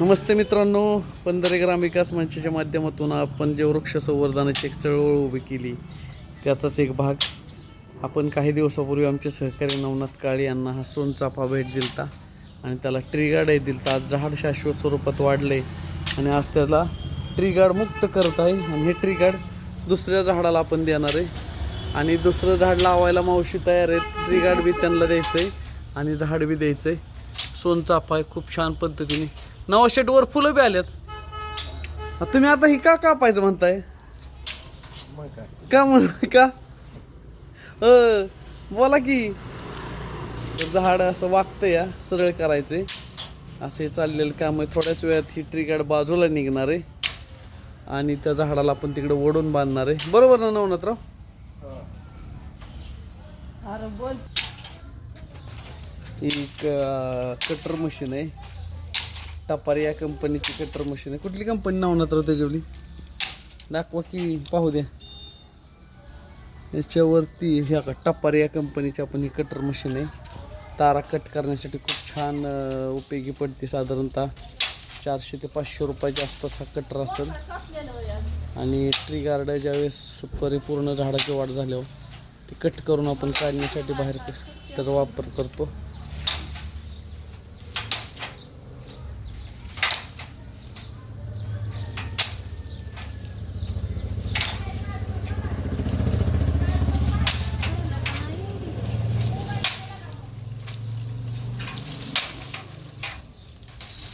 नमस्ते मित्रांनो पंधरे ग्राम विकास मंचाच्या माध्यमातून आपण जे वृक्ष संवर्धनाची एक चळवळ उभी केली त्याचाच एक भाग. आपण काही दिवसापूर्वी आमचे सहकारी नवनाथ काळे यांना हा सोनचाफा भेट दिलता आणि त्याला ट्री गार्डही दिलता. आज झाड शाश्वत स्वरूपात वाढले आणि आज त्याला ट्री गार्ड मुक्त करत आहे आणि हे ट्री गार्ड दुसऱ्या झाडाला आपण देणार आहे. आणि दुसरं झाड लावायला मावशी तयार आहेत. ट्री गार्ड बी त्यांना द्यायचं आहे आणि झाड बी द्यायचं आहे सोनचाफा आहे खूप छान पद्धतीने नवा शेटवर फुलं बी आल्यात आ, तुम्ही आता ही का कापायचं म्हणताय? मग काय का म्हण का? अ, बोला की. झाड असं वागतं या सरळ करायचे असे चाललेलं काम आहे थोड्याच वेळात ही ट्री गार्ड बाजूला निघणार आहे. आणि त्या झाडाला आपण तिकडे ओढून बांधणार आहे. बरोबर ना नवनाथराव? एक कटर मशीन आहे. टपार या कंपनीची कटर मशीन आहे. कुठली कंपनी नावनात राहते त्याच्यावली दाखवा की पाहू द्या. याच्यावरती ह्या का टपार या कंपनीची आपण ही कटर मशीन आहे. तारा कट करण्यासाठी खूप छान उपयोगी पडते साधारणतः. चारशे ते पाचशे रुपयाच्या आसपास हा कटर असेल. आणि ट्री गार्ड ज्यावेळेस परिपूर्ण झाडाची वाढ झाल्यावर ते कट करून आपण काढण्यासाठी बाहेर त्याचा वापर करतो.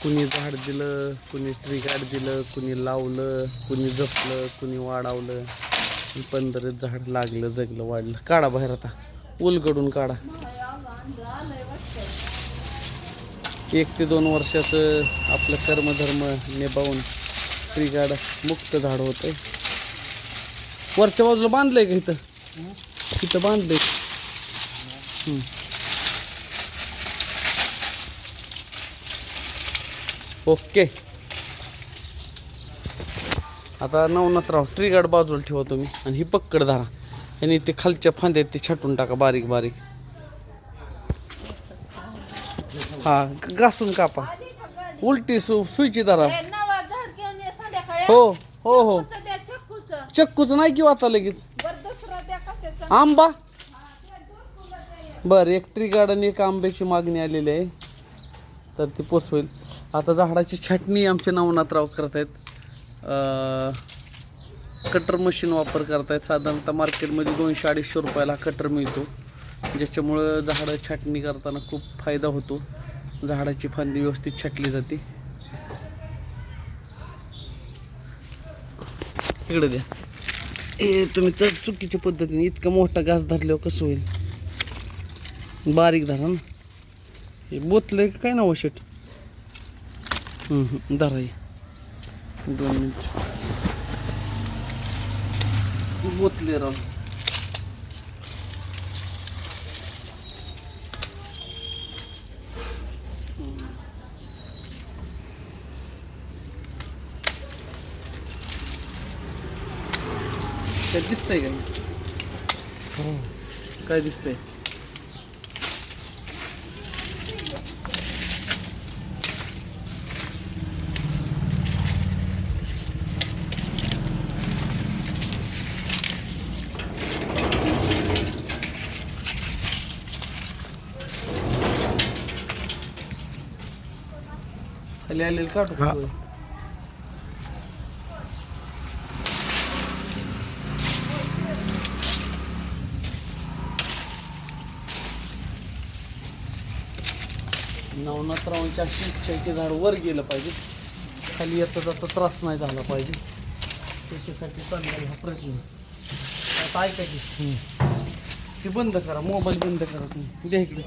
कुणी झाड दिलं कुणी ट्री गार्ड दिलं कुणी लावलं कुणी जपलं कुणी वाढवलं. पंधरा झाड लागलं जगलं वाढलं. काढा बाहेर आता. उलगडून काढा. एक ते दोन वर्षाचं आपलं कर्मधर्म निभावून ट्री गार्ड मुक्त झाड होतंय. वरच्या बाजूला बांधलंय का इथं? इथं बांधलंय. ओके. आता नवनाथराव ट्री गार्ड बाजूला ठेवा तुम्ही आणि ही पक्कड धरा. आणि ते खालच्या फांद्या आहेत ते छाटून टाका बारीक बारीक. हा घासून कापा. उलटी सु सुईची धरा. हो हो हो. चक्कूचं नाही किंवा आता लगेच? आंबा? बर एक ट्री गार्डन एक आंब्याची मागणी आलेली आहे. तर ती पोचवेल. आता झाडाची छाटणी आमचे नवनाथराव करत आहेत कटर मशीन वापर करतायत. साधारणतः मार्केटमध्ये दोनशे अडीचशे रुपयाला हा कटर मिळतो. ज्याच्यामुळं झाडं छाटणी करताना खूप फायदा होतो. झाडाची फांदी व्यवस्थित छाटली जाते. इकडे द्या. ए तुम्ही तर चुकीच्या पद्धतीने इतका मोठा घास धरल्यावर कसं होईल? बारीक धरा ना. हे बोतलं काय ना वशट धरा हे दोन मिनिट बोतले राव काय दिसतंय काय काय दिसतंय खाली आलेलं काढू हा. थोडं? नवनाथरावांची अशी इच्छा आहे की झाड वर गेलं पाहिजे. खाली येता जाता त्रास नाही झाला पाहिजे. त्याच्यासाठी चाललेला हा प्रयत्न आता ऐका की. ते बंद करा मोबाईल बंद करा तुम्ही. द्या इकडे.